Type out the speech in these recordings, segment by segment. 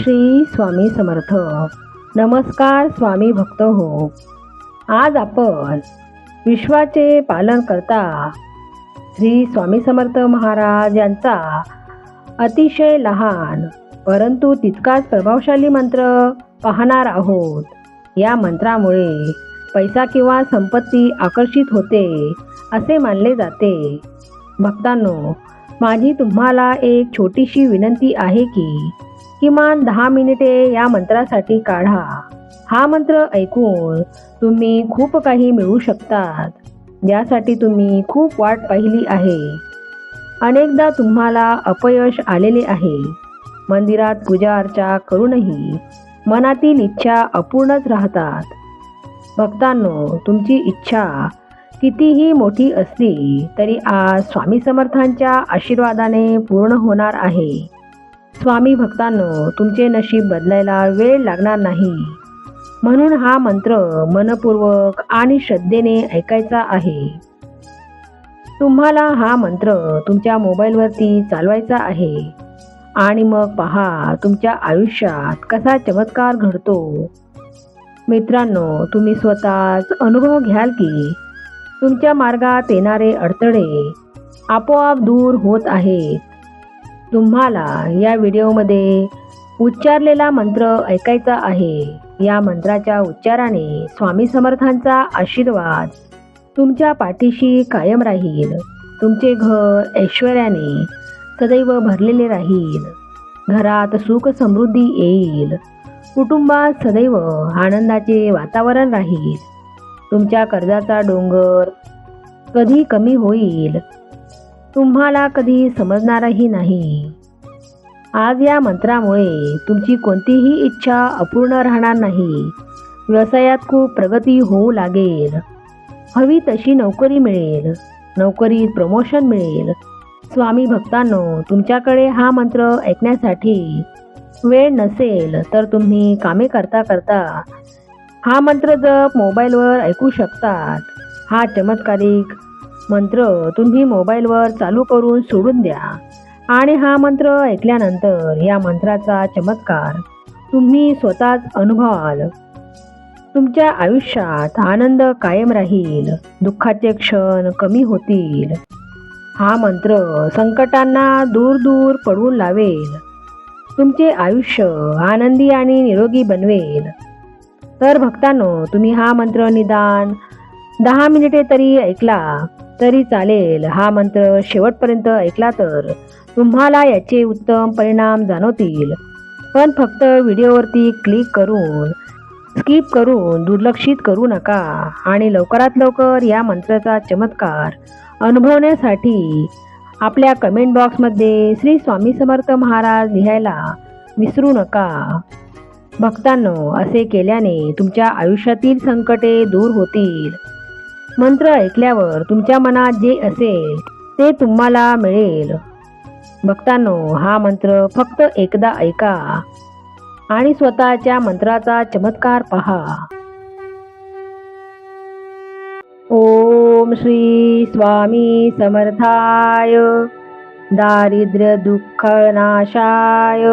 श्री स्वामी समर्थ. नमस्कार स्वामी भक्त हो आज आपण विश्वाचे पालन करता श्री स्वामी समर्थ महाराज यांचा अतिशय लहान परंतु तितकाच प्रभावशाली मंत्र पाहणार आहोत. या मंत्रामुळे पैसा किंवा संपत्ती आकर्षित होते असे मानले जाते. भक्तांनो माझी तुम्हाला एक छोटीशी विनंती आहे की किमान दहा मिनिटे या मंत्रासाठी काढा. हा मंत्र ऐकून तुम्ही खूप काही मिळवू शकतात. यासाठी तुम्ही खूप वाट पाहिली आहे. अनेकदा तुम्हाला अपयश आलेले आहे. मंदिरात पूजा अर्चा करूनही मनातील इच्छा अपूर्णच राहतात. भक्तांनो तुमची इच्छा कितीही मोठी असली तरी आज स्वामी समर्थांच्या आशीर्वादाने पूर्ण होणार आहे. स्वामी भक्तांनो तुमचे नशीब बदलायला वेळ लागणार नाही. म्हणून हा मंत्र मनपूर्वक आणि श्रद्धेने ऐकायचा आहे. तुम्हाला हा मंत्र तुमच्या मोबाईलवरती चालवायचा आहे. आणि मग पहा तुमच्या आयुष्यात कसा चमत्कार घडतो. मित्रांनो तुम्ही स्वतःच अनुभव घ्याल की तुमच्या मार्गात येणारे अडथळे आपोआप दूर होत आहेत. तुम्हाला या व्हिडिओमध्ये उच्चारलेला मंत्र ऐकायचा आहे. या मंत्राच्या उच्चाराने स्वामी समर्थांचा आशीर्वाद तुमच्या पाठीशी कायम राहील. तुमचे घर ऐश्वर्याने सदैव भरलेले राहील. घरात सुख समृद्धी येईल. कुटुंबात सदैव आनंदाचे वातावरण राहील. तुमच्या कर्जाचा डोंगर कधी कमी होईल. तुम्हाला कधी समजणारही नाही. आज या मंत्रामुळे तुमची कोणतीही इच्छा अपूर्ण राहणार नाही. व्यवसायात खूप प्रगती होऊ लागेल. हवी तशी नोकरी मिळेल. नोकरीत प्रमोशन मिळेल. स्वामी भक्तांनो तुमच्याकडे हा मंत्र ऐकण्यासाठी वेळ नसेल तर तुम्ही कामे करता करता हा मंत्र जप मोबाईलवर ऐकू शकतात. हा चमत्कारिक मंत्र तुम्ही मोबाईलवर चालू करून सोडून द्या. आणि हा मंत्र ऐकल्यानंतर या मंत्राचा चमत्कार तुम्ही स्वतःच अनुभवाल. तुमच्या आयुष्यात आनंद कायम राहील दुःखाचे क्षण कमी होतील. हा मंत्र संकटांना दूर दूर पडून लावेल. तुमचे आयुष्य आनंदी आणि निरोगी बनवेल. तर भक्तांनो तुम्ही हा मंत्र निदान दहा मिनिटे तरी ऐकला तरी चालेल. हा मंत्र शेवटपर्यंत ऐकला तर तुम्हाला याचे उत्तम परिणाम जाणवतील. पण फक्त व्हिडिओवरती क्लिक करून स्किप करून दुर्लक्षित करू नका आणि लवकरात लवकर या मंत्राचा चमत्कार अनुभवण्यासाठी आपल्या कमेंट बॉक्समध्ये श्री स्वामी समर्थ महाराज लिहायला विसरू नका. भक्तांनो असे केल्याने तुमच्या आयुष्यातील संकटे दूर होतील. मंत्र ऐकल्यावर तुमच्या मनात जे असेल ते तुम्हाला मिळेल. भक्तांनो हा मंत्र फक्त एकदा ऐका आणि स्वतःच्या मंत्राचा चमत्कार पहा. ओम श्री स्वामी समर्थाय. दारिद्र्य दुःख नाशाय.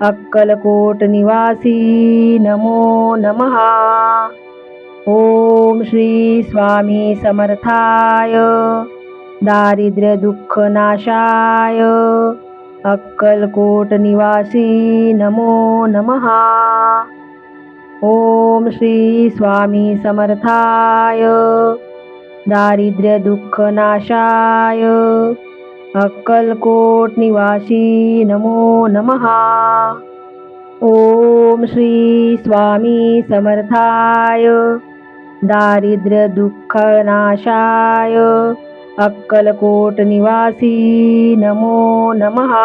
अक्कलकोट निवासी नमो नमहा ओम श्री स्वामी समर्थाय. दारिद्र्य दुःख नाशाय. अक्कलकोट निवासी नमो नमहा ओम श्री स्वामी समर्थाय. दारिद्र्य दुःख नाशाय. अक्कलकोट निवासी नमो नमहा ओम श्री स्वामी समर्थाय. दारिद्र्य दुःख नाशाय अक्कलकोट निवासी नमो। नमहा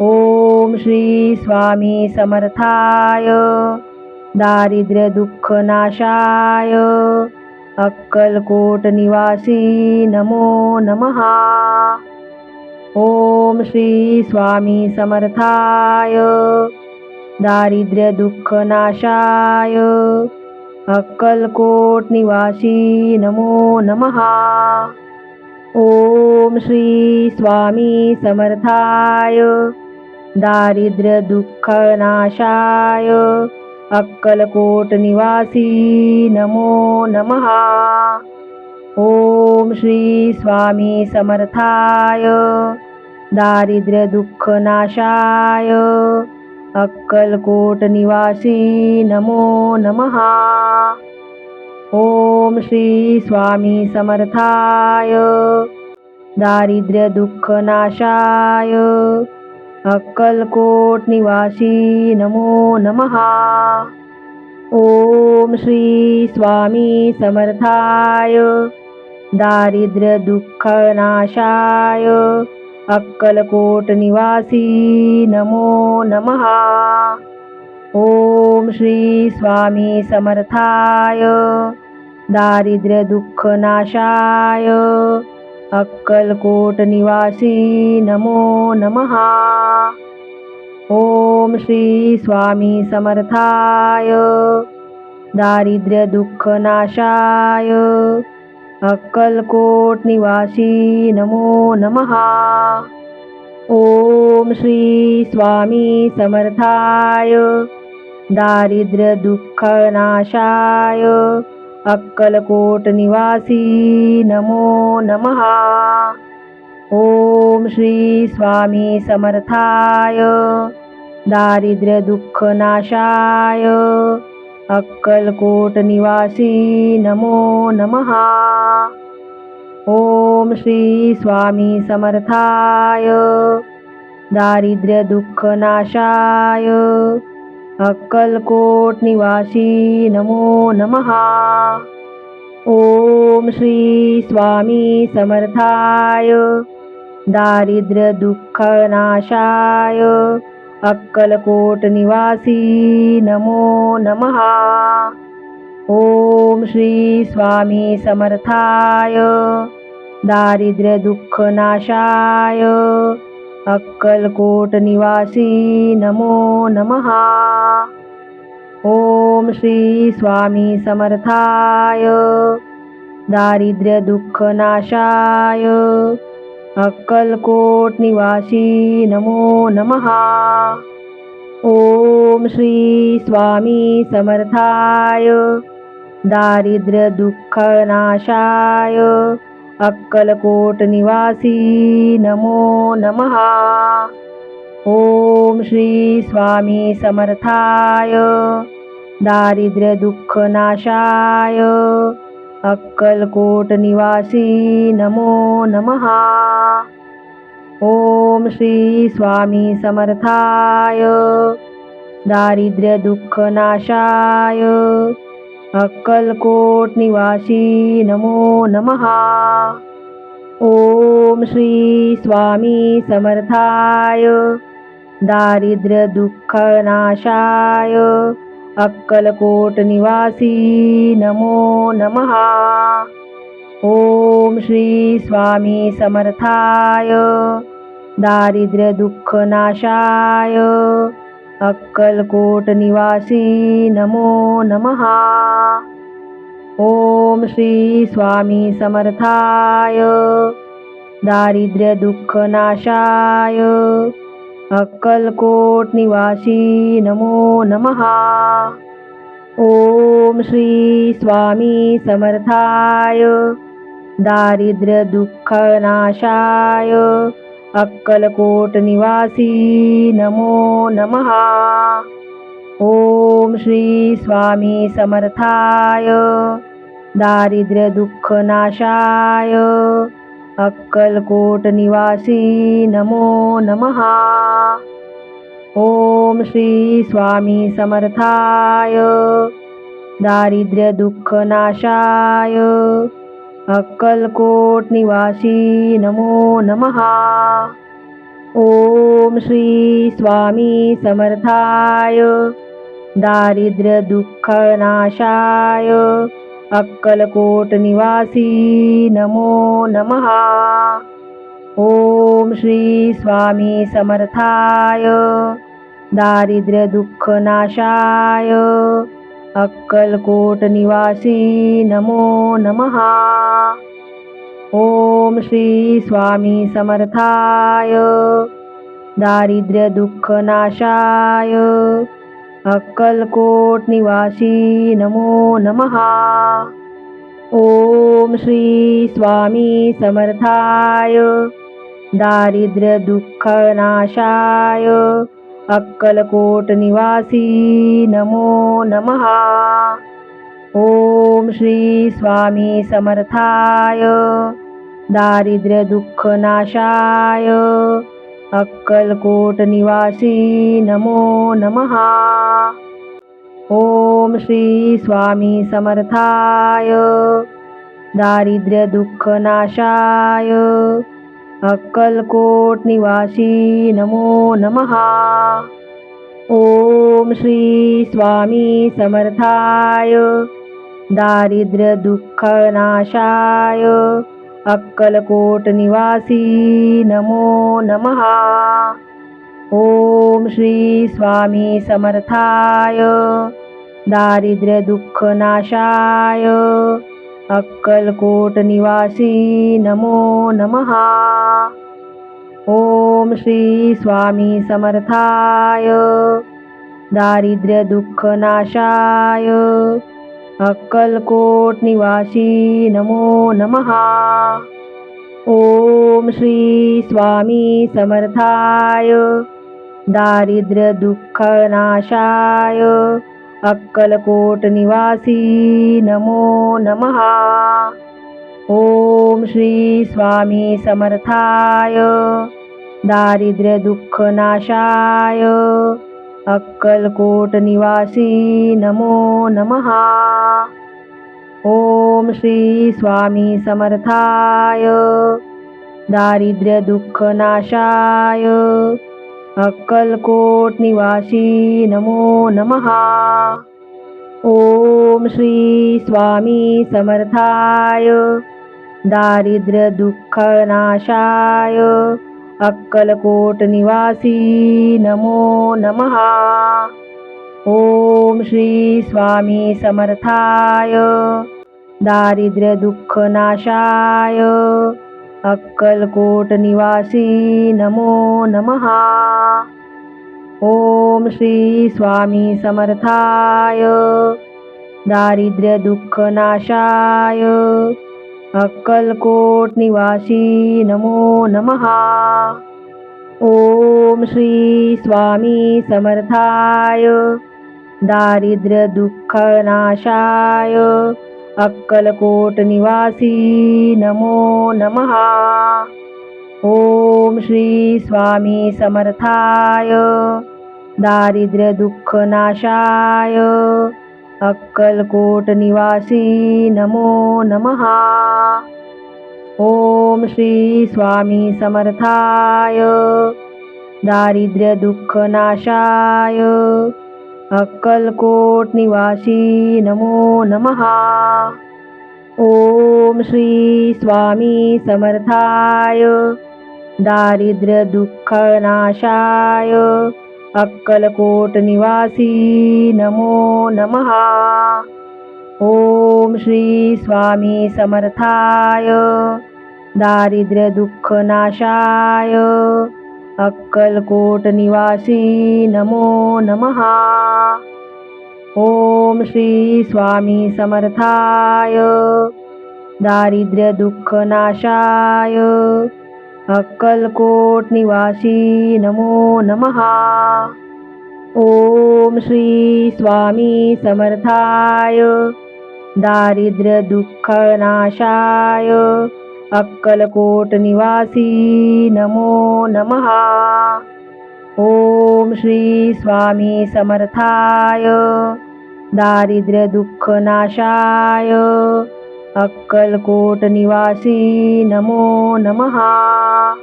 ओम श्री स्वामी समर्थाय दारिद्र्य दुःख नाशाय अक्कलकोट निवासी नमो। नमहा ओम श्री स्वामी समर्थाय दारिद्र्य दुःख नाशाय अक्कलकोट निवासी नमो। नमहा ओम श्री स्वामी समर्थाय। दारिद्र्य दुःख नाशाय अक्कलकोट निवासी नमो नमः। ओम श्री स्वामी समर्थाय। दारिद्र्य दुःख नाशाय अक्कलकोट निवासी नमो नमः। ओम श्री स्वामी समर्थाय। दारिद्र्य दुःख नाशाय अक्कलकोट निवासी नमो नमः। ओम श्री स्वामी समर्थाय। दारिद्र्य दुःख नाशाय अक्कलकोट निवासी नमो नमः। ओम श्री स्वामी समर्थाय। दारिद्र्य दुःख नाशाय अक्कलकोट निवासी नमो नमः। ओम श्री स्वामी समर्थाय। दारिद्र्य दुःख नाशाय अक्कलकोट निवासी नमो नमः। ओम श्री स्वामी समर्थाय। दारिद्र्य दुःख नाशाय अक्कलकोट निवासी नमो नमः। ओम श्री स्वामी समर्थाय। दारिद्र्य दुःख नाशाय अक्कलकोट निवासी नमो नमः। ओम श्री स्वामी समर्थाय। दारिद्र्य दुःख नाशाय अक्कलकोट निवासी नमो नमः। ओम श्री स्वामी समर्थाय। दारिद्र्य दुःख नाशाय अक्कलकोट निवासी नमो नमः। ओम श्री स्वामी समर्थाय दारिद्र्य दुःख नाशाय अक्कलकोट निवासी नमो नमः। ओम श्री स्वामी समर्थाय दारिद्र्य दुःख नाशाय अक्कलकोट निवासी नमो नमः। ओम श्री स्वामी समर्थाय। दारिद्र्य दुःख नाशाय अक्कलकोट निवासी नमो नमः। ओम श्री स्वामी समर्थाय। दारिद्र्य दुःख नाशाय अक्कलकोट निवासी नमो नमः। ओम श्री स्वामी समर्थाय। दारिद्र्य दुःख नाशाय अक्कलकोट निवासी नमो नमः। ओम श्री स्वामी समर्थाय। दारिद्र्य दुःख नाशाय अक्कलकोट निवासी नमो नमः। ओम श्री स्वामी समर्थाय। दारिद्र्य दुःख नाशाय अक्कलकोट निवासी नमो नमः। ओम श्री स्वामी समर्थाय। दारिद्र्य दुःख नाशाय अक्कलकोट निवासी नमो नमः। ओम श्री स्वामी समर्थाय। दारिद्र्य दुःख नाशाय अक्कलकोट निवासी नमो नमः। ओम श्री स्वामी समर्थाय। दारिद्र्य दुःख नाशाय अक्कलकोट निवासी नमो नमः। ओम श्री स्वामी समर्थाय। दारिद्र्य दुःख नाशाय अक्कलकोट निवासी नमो नमः। ओम श्री स्वामी समर्थाय। दारिद्र्य दुःख नाशाय अक्कलकोट निवासी नमो नमः। ओम श्री स्वामी समर्थाय दारिद्र्य दुःख नाशाय अक्कलकोट निवासी नमो नमः। ओम श्री स्वामी समर्थाय दारिद्र्य दुःख नाशाय अक्कलकोट निवासी नमो। नमहा ओम श्री स्वामी समर्थाय। दारिद्र्य दुःख नाशाय अक्कलकोट निवासी नमो। नमहा ओम श्री स्वामी समर्थाय। दारिद्र्य दुःख नाशाय अक्कलकोट निवासी नमो। नमहा ओम श्री स्वामी समर्थाय। दारिद्र्य दुःख नाशाय अक्कलकोट निवासी नमो। नमहा ओम श्री स्वामी समर्थाय। दारिद्र्य दुःख नाशाय अक्कलकोट निवासी नमो। नमहा ओम श्री स्वामी समर्थाय दारिद्र्य दुःख नाशाय अक्कलकोट निवासी नमो। नमहा ओम श्री स्वामी समर्थाय दारिद्र्य दुःख नाशाय अक्कलकोट निवासी नमो। नमहा ओम श्री स्वामी समर्थाय। दारिद्र्य दुःख नाशाय अक्कलकोट निवासी नमो। नमहा ओम श्री स्वामी समर्थाय। दारिद्र्य दुःख नाशाय अक्कलकोट निवासी नमो। नमहा ओम श्री स्वामी समर्थाय। दारिद्र्य दुःख नाशाय अक्कलकोट निवासी नमो। नमहा ओम श्री स्वामी समर्थाय। दारिद्र्य दुःख नाशाय अक्कलकोट निवासी नमो। नमहा ओम श्री स्वामी समर्थाय। दारिद्र्य दुःख नाशाय अक्कलकोट निवासी नमो। नमहा ओम श्री स्वामी समर्थाय। दारिद्र्य दुःख नाशाय अक्कलकोट निवासी नमो। नमहा ओम श्री स्वामी समर्थाय। दारिद्र्य दुःख नाशाय अक्कलकोट निवासी नमो। नमहा ओम श्री स्वामी समर्थाय। दारिद्र्य दुःख नाशाय अक्कलकोट निवासी नमो। नमहा ओम श्री स्वामी समर्थाय। दारिद्र्य दुःख नाशाय अक्कलकोट निवासी नमो। नमहा ओम श्री स्वामी समर्थाय। दारिद्र्य दुःख नाशाय अक्कलकोट निवासी नमो। नमहा ओम श्री स्वामी समर्थाय दारिद्र्य दुःख नाशाय अक्कलकोट निवासी नमो। नमहा ओम श्री स्वामी समर्थाय दारिद्र्य दुःख नाशाय अक्कलकोट निवासी नमो। नमहा ओम श्री स्वामी समर्थाय। दारिद्र्य दुःख नाशाय अक्कलकोट निवासी नमो। नमहा ओम श्री स्वामी समर्थाय। दारिद्र्य दुःख नाशाय अक्कलकोट निवासी नमो। नमहा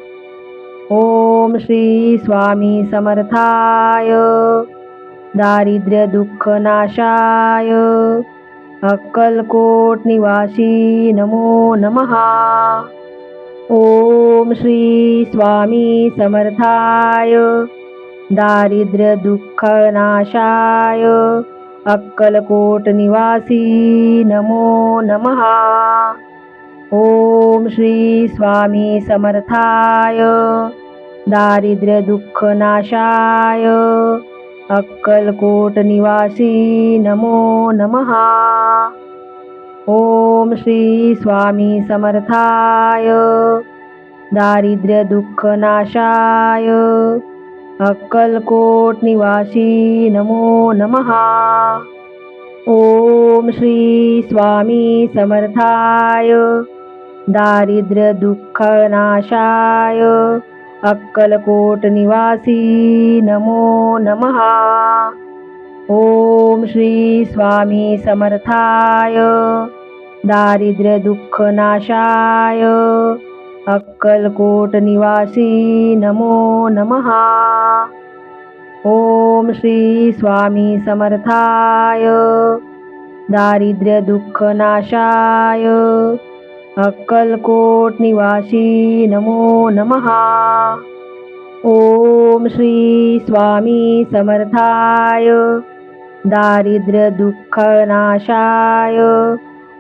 ओम श्री स्वामी समर्थाय। दारिद्र्य दुःख नाशाय अक्कलकोट निवासी नमो। नमहा ओम श्री स्वामी समर्थाय। दारिद्र्य दुःख नाशाय अक्कलकोट निवासी नमो। नमहा ओम श्री स्वामी समर्थाय दारिद्र्य दुःख नाशाय अक्कलकोट निवासी नमो। नमहा ओम श्री स्वामी समर्थाय दारिद्र्य दुःख नाशाय अक्कलकोट निवासी नमो। नमहा ओम श्री स्वामी समर्थाय। दारिद्र्य दुःख नाशाय अक्कलकोट निवासी नमो। नमहा ओम श्री स्वामी समर्थाय। दारिद्र्य दुःख नाशाय अक्कलकोट निवासी नमो। नमहा ओम श्री स्वामी समर्थाय। दारिद्र्य दुःख नाशाय अक्कलकोट निवासी नमो। नमहा ओम श्री स्वामी समर्थाय। दारिद्र्य दुःख नाशाय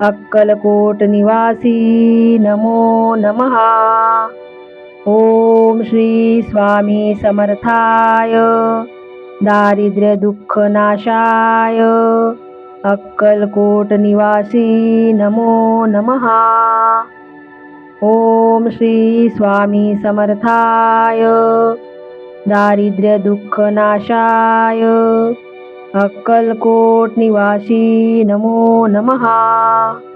अक्कलकोट निवासी नमो। नमहा ओम श्री स्वामी समर्थाय दारिद्र्य दुःख नाशाय अक्कलकोट निवासी नमो। नमहा ओम श्री स्वामी समर्थाय दारिद्र्य दुःख नाशाय अक्कलकोट निवासी नमो नमहा